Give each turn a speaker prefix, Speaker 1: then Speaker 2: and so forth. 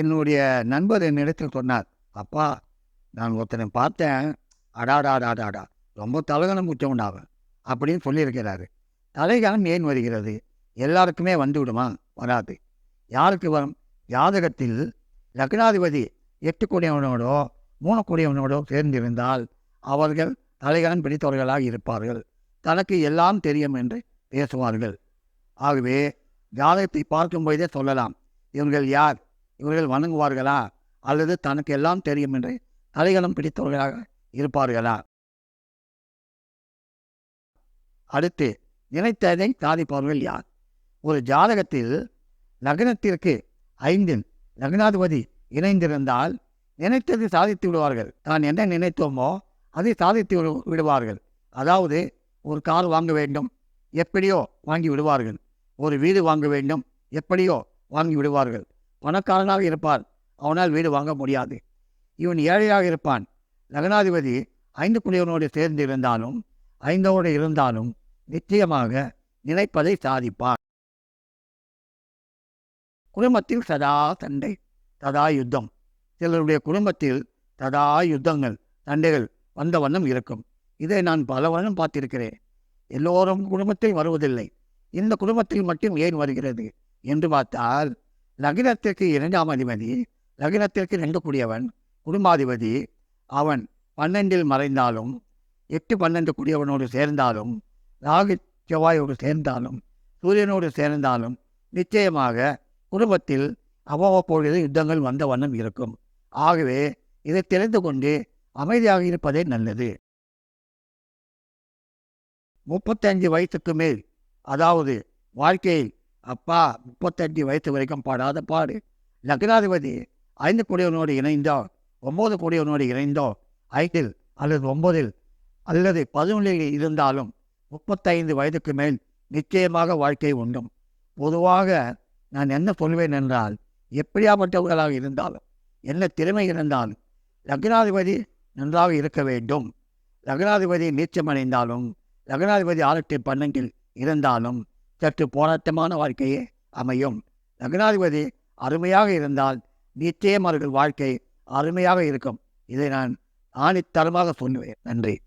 Speaker 1: என்னுடைய நண்பர் என்னிடத்தில் சொன்னார் அப்பா நான் ஒருத்தனை பார்த்தேன். அடாடாடாடாடா ரொம்ப தலகணம் முச்சவனாவன் அப்படின்னு சொல்லியிருக்கிறாரு. தலைகணம் ஏன் வருகிறது? எல்லாருக்குமே வந்து விடுமா வராது. யாருக்கு வரும் ஜாதகத்தில் லக்னாதிபதி எட்டு கூடியவனோடோ மூணு கூடியவனோடோ சேர்ந்திருந்தால் அவர்கள் தலைகணம் பிடித்தவர்களாக இருப்பார்கள். தனக்கு எல்லாம் தெரியும் என்று பேசுவார்கள். ஆகவே ஜாதகத்தை பார்க்கும்போதே சொல்லலாம் இவர்கள் யார்? இவர்கள் வணங்குவார்களா? அல்லது தனக்கு எல்லாம் தெரியும் என்று தலைகளம் பிடித்தவர்களாக இருப்பார்களா? அடுத்து நினைத்ததை சாதிப்பவர்கள் யார்? ஒரு ஜாதகத்தில் லக்னத்திற்கு ஐந்தில் லக்னாதிபதி இணைந்திருந்தால் நினைத்தது சாதித்து விடுவார்கள். தான் என்ன நினைத்தோமோ அதை சாதித்து விடு- விடுவார்கள். அதாவது ஒரு கார் வாங்க வேண்டும் எப்படியோ வாங்கி விடுவார்கள். ஒரு வீடு வாங்க வேண்டும் எப்படியோ வாங்கி விடுவார்கள். பணக்காரனாக இருப்பார் அவனால் வீடு வாங்க முடியாது. இவன் ஏழையாக இருப்பான். லக்னாதிபதி ஐந்து குடியவனோடு சேர்ந்து இருந்தாலும் ஐந்தோடு இருந்தாலும் நிச்சயமாக நினைப்பதை சாதிப்பான். குடும்பத்தில் சதா சண்டை சதா யுத்தம். சிலருடைய குடும்பத்தில் சதா யுத்தங்கள் சண்டைகள் வந்த வண்ணம் இருக்கும். இதை நான் பல வண்ணம் பார்த்திருக்கிறேன். எல்லோரும் குடும்பத்தில் வருவதில்லை. இந்த குடும்பத்தில் மட்டும் ஏன் வருகிறது? என்று பார்த்தால் லக்னத்திற்கு இரண்டாம் அதிபதி லக்னத்திற்கு ரெண்டு கூடியவன் குடும்பாதிபதி. அவன் பன்னெண்டில் மறைந்தாலும் எட்டு பன்னெண்டு கூடியவனோடு சேர்ந்தாலும் ராகு செவ்வாயோடு சேர்ந்தாலும் சூரியனோடு சேர்ந்தாலும் நிச்சயமாக குடும்பத்தில் அவ்வப்பொழுது யுத்தங்கள் வந்த வண்ணம் இருக்கும். ஆகவே இதை தெரிந்து கொண்டு அமைதியாக இருப்பதே நல்லது. முப்பத்தஞ்சு வயசுக்கு மேல் அதாவது வாழ்க்கையில் அப்பா முப்பத்தஞ்சு வயசு வரைக்கும் பாடாத பாடு. லக்னாதிபதி ஐந்து கோடியவனோடு இணைந்தோ ஒம்பது கோடியவனோடு இணைந்தோ ஐந்தில் அல்லது ஒன்பதில் அல்லது பதினொன்றில் இருந்தாலும் முப்பத்தைந்து வயதுக்கு மேல் நிச்சயமாக வாழ்க்கை உண்டும். பொதுவாக நான் என்ன சொல்வேன் என்றால் எப்படியாப்பட்டவர்களாக இருந்தாலும் என்ன திறமை இருந்தாலும் லக்னாதிபதி நன்றாக இருக்க வேண்டும். லக்னாதிபதி நீச்சமடைந்தாலும் லக்னாதிபதி ஆறு பன்னெண்டில் இருந்தாலும் சற்று போராட்டமான வாழ்க்கையே அமையும். லக்னாதிபதி அருமையாக இருந்தால் நிச்சயம் அவர்கள் வாழ்க்கை அருமையாக இருக்கும். இதை நான் ஆணித்தரமாக சொல்லுவேன். நன்றி.